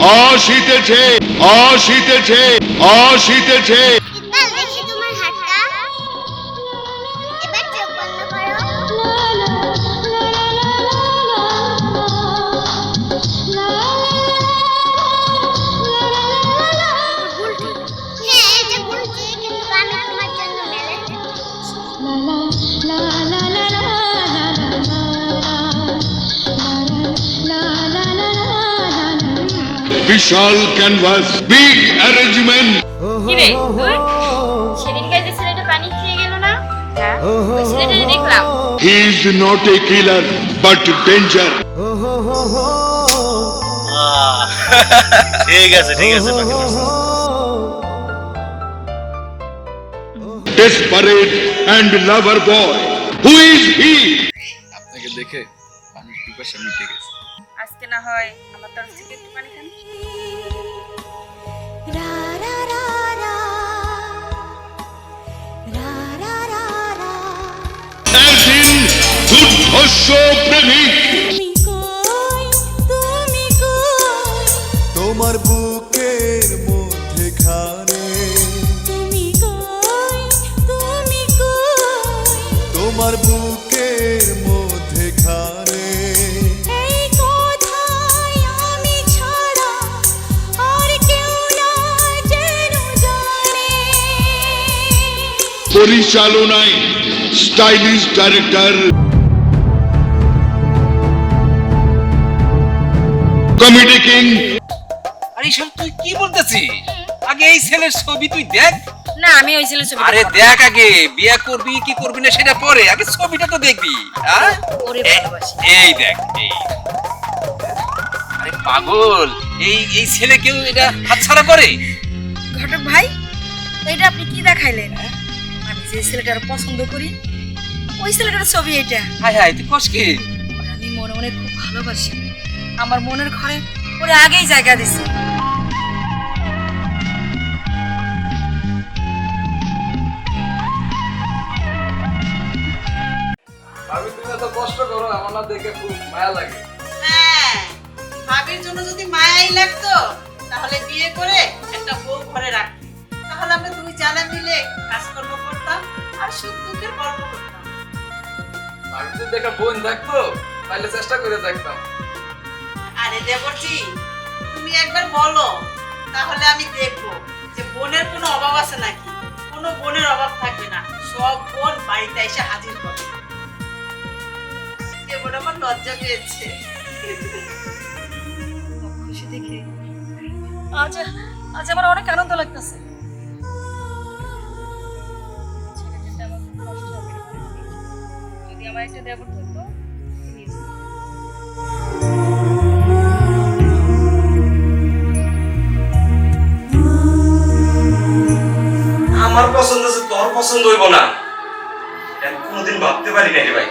অশীতেছে অশীতেছে অশীতেছে বিশাল ক্যানভাস বিগ অ্যারেঞ্জমেন্ট কিরে তুই সেদিনকার যে ছেলেটা পানি খেয়ে গেল না হ্যাঁ ওই ছেলেটাকে দেখলাম he is not a killer but danger ah, ঠিক আছে ঠিক আছে বাকি বলছি। Desperate and lover boy who is he আপনাকে দেখে পানির পিপাসা মিটে গেছে আজকে না হয় আমার তরফ থেকে একটু পানি খান। তোমার বুকের মধ্যেখানে। তোমার বুকের পরিচালনায় স্টাইলিশ ডাইরেক্টর। Comedy king. আরে সব তুই কি বলতেছিস? আগে এই ছেলের ছবি তুই দেখ। না আমি ওই ছেলের ছবি আরে দেখ আগে বিয়ে করবি কি করবি না সেটা পরে আগে ছবিটা তো দেখবি হ্যাঁ? ওরে ভালোবাসি। এই দেখ এই। আরে পাগল এই এই ছেলে কেউ এটা হাতছাড়া করে? ঘটক ভাই এটা আপনি কি দেখাইলেন? আমি যে ছেলেটার পছন্দ করি ওই ছেলেটার ছবি এটা। হায় হায় তুই কস কি? আমি মনে মনে খুব ভালোবাসি। আমার মনের ঘরে ওরে আগেই জায়গা দিছি। ভাবি তুমি এত কষ্ট করো আমার না দেখে খুব মায়া লাগে। হ্যাঁ ভাবির জন্য যদি মায়াই লাগতো তাহলে বিয়ে করে একটা বউ ঘরে রাখতে তাহলে আমরা দুই জানা মিলে করতাম আর সুখ দুঃখের গল্প করতাম। ভাবি যদি একটা বোন থাকতো তাহলে চেষ্টা করে দেখতাম। আরে দেবরজি তুমি একবার বলো তাহলে আমি দেখব যে বোনের কোনো অভাব আছে নাকি? কোনো বোনের অভাব থাকবে না সব বোন বাড়িতে এসে হাজির হবে দেবর আমার লজ্জা পেয়েছে। খুশি দেখে। আজ আজ আমার অনেক আনন্দ লাগতেছে। একটা দেবর থাকতো আমার পছন্দ আছে তোর পছন্দ হইব না। কোনোদিন ভাবতে পারি না রে ভাই।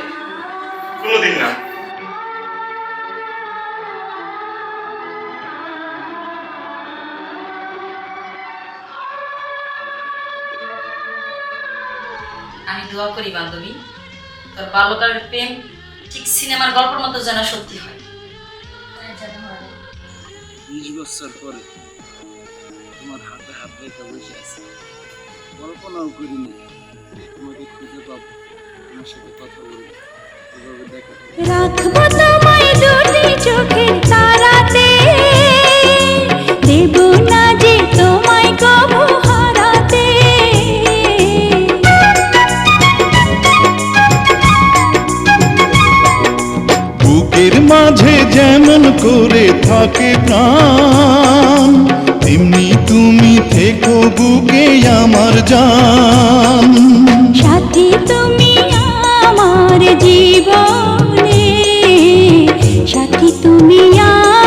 কোনোদিন না। আমি দোয়া করি বান্ধবী। তোর বাল্যকালের প্রেম ঠিক সিনেমার গল্পের মতো যেন সত্যি হয়। বিশ বছর পরে তোমার হাতে হাত রেখে বসে আছে। কল্পনাও করিনি তোমাকে খুঁজে পাবো। তোমার সাথে কথা বলব এভাবে দেখা রাখব তোমায় বুকের মাঝে যেমন করে থাকে প্রাণ তেমনি তুমি থেকো বুকে আমার জান। সাথী তুমি আমার জীবনে সাথী তুমি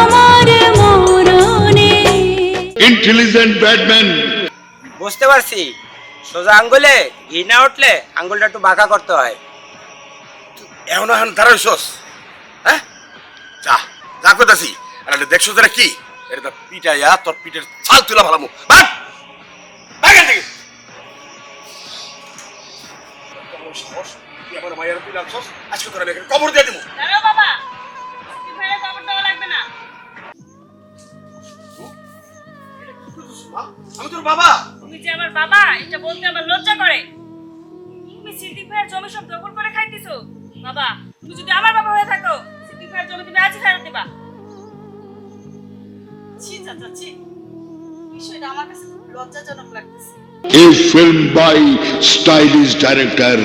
আমার মরণে। ইন্টেলিজেন্ট ব্যাটম্যান বুঝতে পারছি। সোজা আঙ্গুলে ঘি না উঠলে আঙ্গুলটা একটু বাঁকা করতে হয়। এমন এখন এখন দাঁড়াইছস হ্যাঁ? যা যা করতেছি। আর এটা দেখছ যেটা কি? এটা পিটাইয়া তোর পিঠের ছাল তুলা ভালামু ভাগ ভাগ এখান লজ্জা করে। তুমি সিদ্দিক ভাইয়ের জমি সব দখল করে খাইতেছো। বাবা তুমি যদি আমার চাচাচ্ছি বিষয়টা আমার কাছে খুব লজ্জাজনক লাগতেছে। A film by stylish director